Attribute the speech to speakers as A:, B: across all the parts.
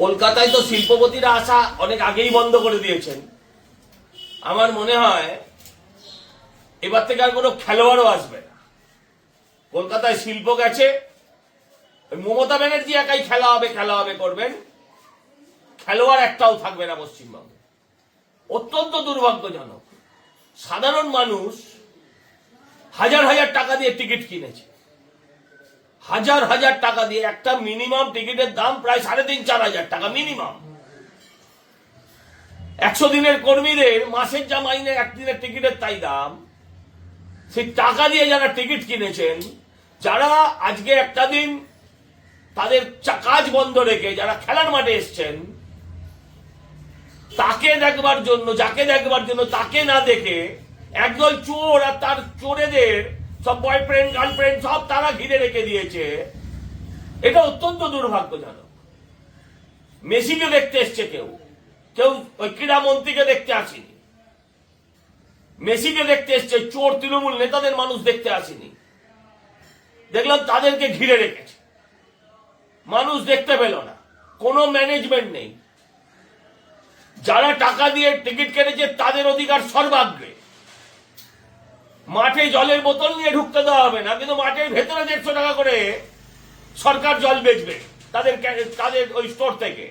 A: কলকাতায় তো শিল্পপতিরা আসা অনেক আগেই বন্ধ করে দিয়েছেন। আমার মনে হয় এবার থেকে আর কোনো খেলোয়াড়ও আসবে না। কলকাতায় শিল্প গেছে মমতা ব্যানার্জি একাই খেলা হবে খেলা হবে করবেন। খেলোয়াড় একটাও থাকবে না পশ্চিমবঙ্গে। অত্যন্ত দুর্ভাগ্যজনক। সাধারণ মানুষ হাজার হাজার টাকা দিয়ে টিকিট কিনেছে। হাজার হাজার টাকা দিয়ে একটা মিনিমাম টিকিটের দাম প্রায় সাড়ে তিন, চার হাজার টাকা মিনিমাম একশো দিনের কর্মীদের মাসের যা মাইনে একদিনের টিকিটের তাই দাম। সেই টাকা দিয়ে যারা টিকিট কিনেছেন, যারা আজকে একটা দিন তাদের কাজ বন্ধ রেখে যারা খেলার মাঠে এসছেন, তাকে দেখবার জন্য, যাকে দেখবার জন্য, তাকে না দেখে একদল চোর আর তার চোরেদের সব বয়ফ্রেন্ড গার্লফ্রেন্ড সব তারা ঘিরে রেখে দিয়েছে। এটা অত্যন্ত দুর্ভাগ্যজনক। মেসিকে দেখতে এসছে কেউ। কেউ ওই ক্রীড়ামন্ত্রীকে দেখতে আসেনি। মেসিকে দেখতে এসছে চোর তৃণমূল নেতাদের মানুষ দেখতে আসেনি। দেখলাম তাদেরকে ঘিরে রেখেছে। মানুষ দেখতে পেল না। কোনো ম্যানেজমেন্ট নেই। যারা টাকা দিয়ে টিকিট কেটেছে, তাদের অধিকার সর্বাগ্রে। মাঠে জলের বোতল নিয়ে ঢুকতে দেওয়া হবে না, কিন্তু মাঠের ভেতরে দেড়শো টাকা করে সরকার জল বেচবে তাদের তাদের ওই স্টোর থেকে।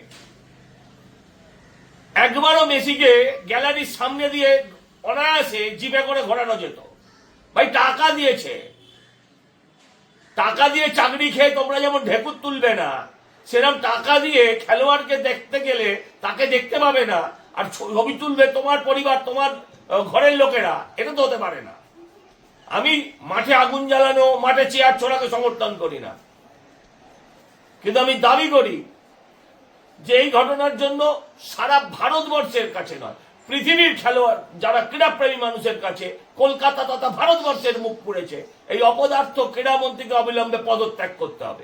A: একবারও মেসিকে গ্যালারির সামনে দিয়ে অনায়াসে জিপে করে ঘোরানো যেত। ভাই, টাকা দিয়েছে। টাকা দিয়ে চাকরি খেয়ে তোমরা যেমন ঢেকুর তুলবে না সেরকম টাকা দিয়ে খেলোয়াড়কে দেখতে গেলে তাকে দেখতে পাবে না, আর ছবি তুলবে তোমার পরিবার, তোমার ঘরের লোকেরা, এটা তো হতে পারে না। আমি মাঠে আগুন জ্বালানো, মাঠে চেয়ার ছোড়াকে সমর্থন করি না। কিন্তু আমি দাবি করি যে এই ঘটনার জন্য সারা ভারতবর্ষের কাছে নয়, পৃথিবীর খেলোয়াড়, যারা ক্রীড়াপ্রেমী মানুষের কাছে, কলকাতা তথা ভারতবর্ষের মুখ পুড়েছে। এই অপদার্থ ক্রীড়ামন্ত্রীকে অবিলম্বে পদত্যাগ করতে হবে।